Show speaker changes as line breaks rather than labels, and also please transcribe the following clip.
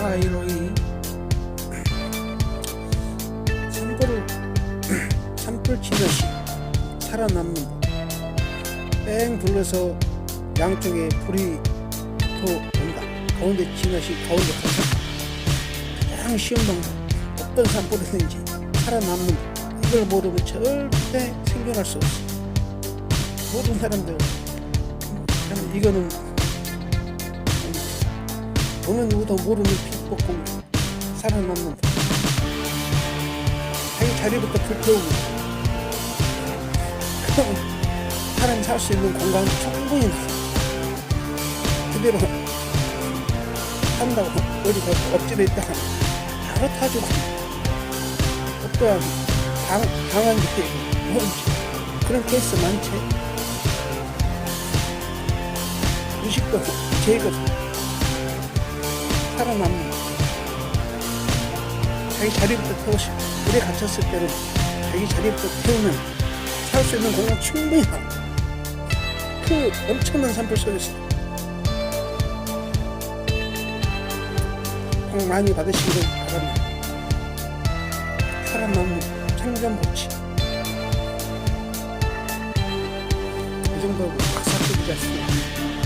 사이로이 산불을 산불 치듯이 살아남는 법. 뺑 둘러서 양쪽에 불이 붙어온다 가운데 지나시 가운데 가서 가장 쉬운 방법 어떤 산불이든지 살아남는 법. 이걸 모르면 절대 생존할 수 없어 모든 사람들 참 이거는 어느 누구도 모르는 피폭공 살아남는 법. 자기 자리부터 불태우고 그럼 사람이 살 수 있는 공간 충분히 나 그대로 산다고 어디가 엎질러 있다 바로 타주고 어떠한 강, 강한 게 뭔지 그런 케이스 많지 의식도 제거 살아남는 자기 자리부터 태우시 물에 갇혔을 때는 자기 자리부터 태우면 살수 있는 공간 충분히 하고 그 엄청난 산불 속에서 복 많이 받으시길 바랍니다. 살아남는 생존 법칙 이 정도 박사급이지 않습니까? 과학자고